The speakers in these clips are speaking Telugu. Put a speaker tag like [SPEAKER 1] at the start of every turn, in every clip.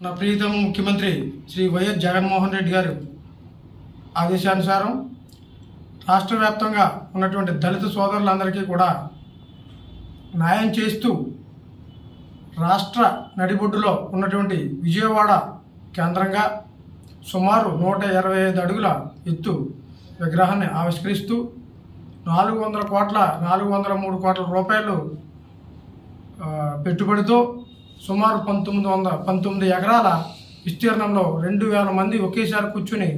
[SPEAKER 1] నా ప్రీతం ముఖ్యమంత్రి శ్రీ వైఎస్ జగన్మోహన్ రెడ్డి గారు ఆదేశానుసారం రాష్ట్ర వ్యాప్తంగా ఉన్నటువంటి దళిత సోదరులందరికీ కూడా న్యాయం చేస్తూ రాష్ట్ర నడిబొడ్డులో ఉన్నటువంటి విజయవాడ కేంద్రంగా సుమారు నూట ఇరవై ఐదు అడుగుల ఎత్తు విగ్రహాన్ని ఆవిష్కరిస్తూ నాలుగు వందల కోట్ల నాలుగు వందల మూడు కోట్ల రూపాయలు పెట్టుబడితో సుమారు పంతొమ్మిది వందల పంతొమ్మిది ఎకరాల విస్తీర్ణంలో రెండు వేల మంది ఒకేసారి కూర్చుని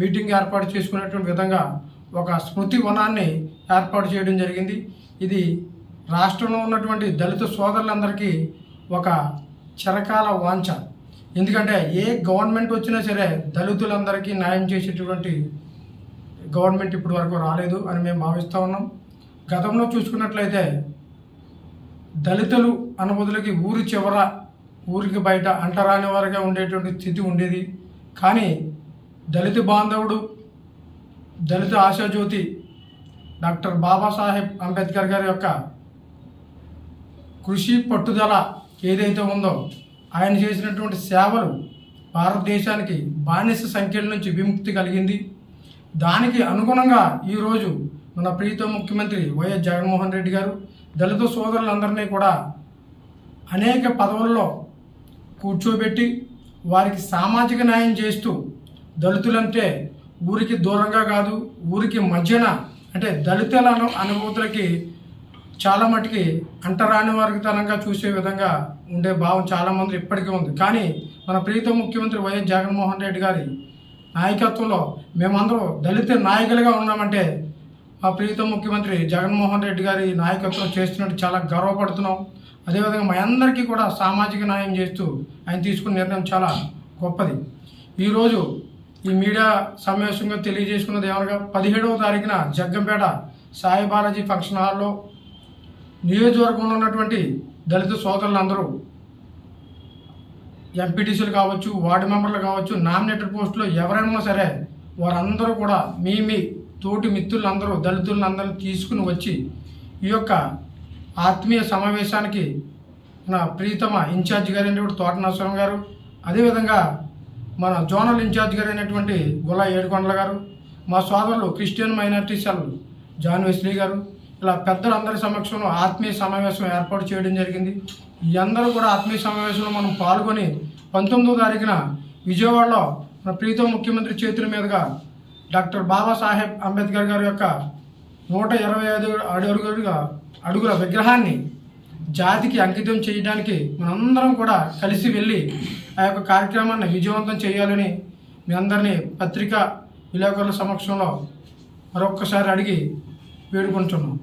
[SPEAKER 1] మీటింగ్ ఏర్పాటు చేసుకునేటువంటి విధంగా ఒక స్మృతి వనాన్ని ఏర్పాటు చేయడం జరిగింది. ఇది రాష్ట్రంలో ఉన్నటువంటి దళిత సోదరులందరికీ ఒక చిరకాల వాంఛ. ఎందుకంటే ఏ గవర్నమెంట్ వచ్చినా సరే దళితులందరికీ న్యాయం చేసేటువంటి గవర్నమెంట్ ఇప్పటి వరకు రాలేదు అని మేము భావిస్తూ ఉన్నాం. గతంలో చూసుకున్నట్లయితే దళితులు అనుమతులకి ఊరి చివర ఊరికి బయట అంటరాని వారిగా ఉండేటువంటి స్థితి ఉండేది. కానీ దళిత బాంధవుడు దళిత ఆశాజ్యోతి డాక్టర్ బాబాసాహెబ్ అంబేద్కర్ గారి యొక్క కృషి పట్టుదల ఏదైతే ఉందో ఆయన చేసినటువంటి సేవలు భారతదేశానికి బానిస సంఖ్యల నుంచి విముక్తి కలిగింది. దానికి అనుగుణంగా ఈరోజు మన ప్రీత ముఖ్యమంత్రి వైఎస్ జగన్మోహన్ రెడ్డి గారు దళిత సోదరులందరినీ కూడా అనేక పదవుల్లో కూర్చోబెట్టి వారికి సామాజిక న్యాయం చేస్తూ దళితులంటే ఊరికి దూరంగా కాదు ఊరికి మధ్యన అంటే దళితుల అనుభూతులకి చాలా మటుకి అంటరాని వర్గతనంగా చూసే విధంగా ఉండే భావం చాలామంది ఇప్పటికీ ఉంది. కానీ మన ప్రీత ముఖ్యమంత్రి వైఎస్ జగన్మోహన్ రెడ్డి గారి నాయకత్వంలో మేమందరూ దళిత నాయకులుగా ఉన్నామంటే మా ప్రీతం ముఖ్యమంత్రి జగన్మోహన్ రెడ్డి గారి నాయకత్వం చేస్తున్నట్టు చాలా గర్వపడుతున్నాం. అదేవిధంగా మా అందరికీ కూడా సామాజిక న్యాయం చేస్తూ ఆయన తీసుకున్న నిర్ణయం చాలా గొప్పది. ఈరోజు ఈ మీడియా సమావేశంగా తెలియజేసుకున్నది ఏమనగా పదిహేడవ తారీఖున జగ్గంపేట సాయి బాలాజీ ఫంక్షన్ హాల్లో నియోజకవర్గంలో ఉన్నటువంటి దళిత సోదరులందరూ ఎంపీటీసీలు కావచ్చు వార్డు మెంబర్లు కావచ్చు నామినేటెడ్ పోస్టులో ఎవరైనా సరే వారందరూ కూడా మీ మీ తోటి మిత్రులందరూ దళితులందరూ తీసుకుని వచ్చి ఈ యొక్క ఆత్మీయ సమావేశానికి మన ప్రీతమ ఇన్ఛార్జ్ గారైనటువంటి తోట నరసింహ గారు అదేవిధంగా మన జోనల్ ఇన్ఛార్జ్ గారు అయినటువంటి గుల్లా ఏడుకొండల గారు మా సోదరులు Christian minority cell John Wesley గారు ఇలా పెద్దలందరి సమక్షంలో ఆత్మీయ సమావేశం ఏర్పాటు చేయడం జరిగింది. ఈ అందరూ కూడా ఆత్మీయ సమావేశంలో మనం పాల్గొని పంతొమ్మిదో తారీఖున విజయవాడలో మన ప్రీతం ముఖ్యమంత్రి చేతుల మీదుగా డాక్టర్ బాబాసాహెబ్ అంబేద్కర్ గారి యొక్క నూట ఇరవై ఐదు అడుగులుగా అడుగుల విగ్రహాన్ని జాతికి అంకితం చేయడానికి మనందరం కూడా కలిసి వెళ్ళి ఆ యొక్క కార్యక్రమాన్ని విజయవంతం చేయాలని మీ అందరినీ పత్రికా విలేకరుల సమక్షంలో మరొక్కసారి అడిగి వేడుకుంటున్నాం.